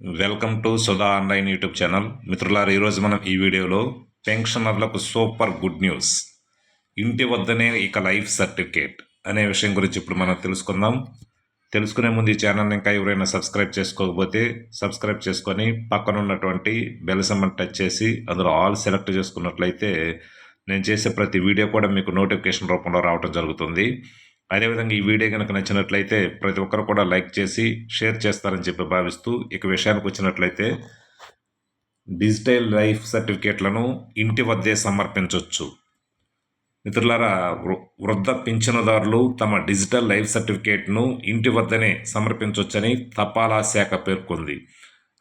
Welcome to Sudha online YouTube channel. మిత్రులారు ఈరోజు మనం ఈ వీడియోలో పెన్షనర్లకు సూపర్ గుడ్ న్యూస్. ఇంటి వద్దనే ఇక లైఫ్ సర్టిఫికేట్ అనే విషయం గురించి ఇప్పుడు మనం తెలుసుకుందాం. తెలుసుకునే ముందు ఈ ఛానల్ని ఇంకా ఎవరైనా సబ్స్క్రైబ్ చేసుకోకపోతే సబ్స్క్రైబ్ చేసుకొని పక్కన ఉన్నటువంటి బెల్ సమ్మని టచ్ చేసి అందులో ఆల్ సెలెక్ట్ చేసుకున్నట్లయితే నేను చేసే ప్రతి వీడియో కూడా మీకు నోటిఫికేషన్ రూపంలో రావడం జరుగుతుంది. అదేవిధంగా ఈ వీడియో కనుక నచ్చినట్లయితే ప్రతి ఒక్కరు కూడా లైక్ చేసి షేర్ చేస్తారని చెప్పి భావిస్తూ ఇక విషయానికి వచ్చినట్లయితే డిజిటల్ లైఫ్ సర్టిఫికేట్లను ఇంటి వద్దే సమర్పించవచ్చు మిత్రులారా వృ- వృద్ధ పింఛనుదారులు తమ డిజిటల్ లైఫ్ సర్టిఫికేట్ను ఇంటి వద్దనే సమర్పించవచ్చని తపాలా శాఖ పేర్కొంది.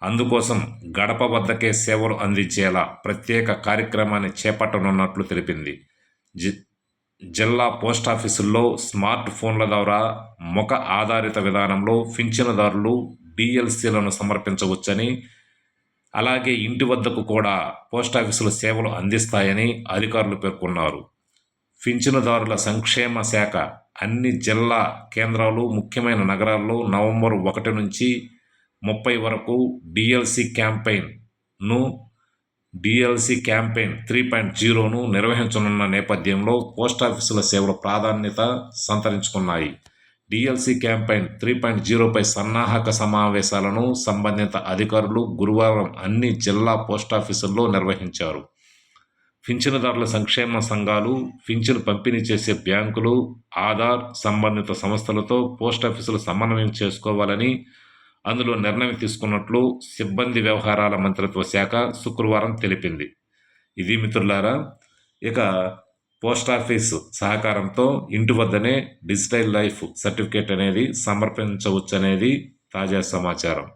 అందుకోసం గడప వద్దకే సేవలు అందించేలా ప్రత్యేక కార్యక్రమాన్ని చేపట్టనున్నట్లు తెలిపింది. జి జిల్లా పోస్ట్ ఆఫీసుల్లో స్మార్ట్ ఫోన్ల ద్వారా ముఖ ఆధారిత విధానంలో పింఛనుదారులు డిఎల్సీలను సమర్పించవచ్చని అలాగే ఇంటి వద్దకు కూడా పోస్ట్ ఆఫీసులు సేవలు అందిస్తాయని అధికారులు పేర్కొన్నారు. పింఛనుదారుల సంక్షేమ శాఖ అన్ని జిల్లా కేంద్రాలు ముఖ్యమైన నగరాల్లో నవంబర్ ఒకటి నుంచి ముప్పై వరకు డిఎల్సి క్యాంపెయిన్ను డిఎల్సి క్యాంపెయిన్ త్రీ పాయింట్ జీరోను నిర్వహించనున్న నేపథ్యంలో పోస్ట్ ఆఫీసుల సేవలు ప్రాధాన్యత సంతరించుకున్నాయి. డిఎల్సి క్యాంపెయిన్ త్రీ పాయింట్ జీరోపై సన్నాహక సమావేశాలను సంబంధిత అధికారులు గురువారం అన్ని జిల్లా పోస్టాఫీసుల్లో నిర్వహించారు. పింఛనుదారుల సంక్షేమ సంఘాలు పింఛను పంపిణీ చేసే బ్యాంకులు ఆధార్ సంబంధిత సంస్థలతో పోస్ట్ ఆఫీసులు సమన్వయం చేసుకోవాలని అందులో నిర్ణయం తీసుకున్నట్లు సిబ్బంది వ్యవహారాల మంత్రిత్వ శాఖ శుక్రవారం తెలిపింది. ఇది మిత్రులారా ఇక పోస్ట్ ఆఫీస్ సహకారంతో ఇంటి వద్దనే డిజిటల్ లైఫ్ సర్టిఫికేట్ అనేది సమర్పించవచ్చు అనేది తాజా సమాచారం.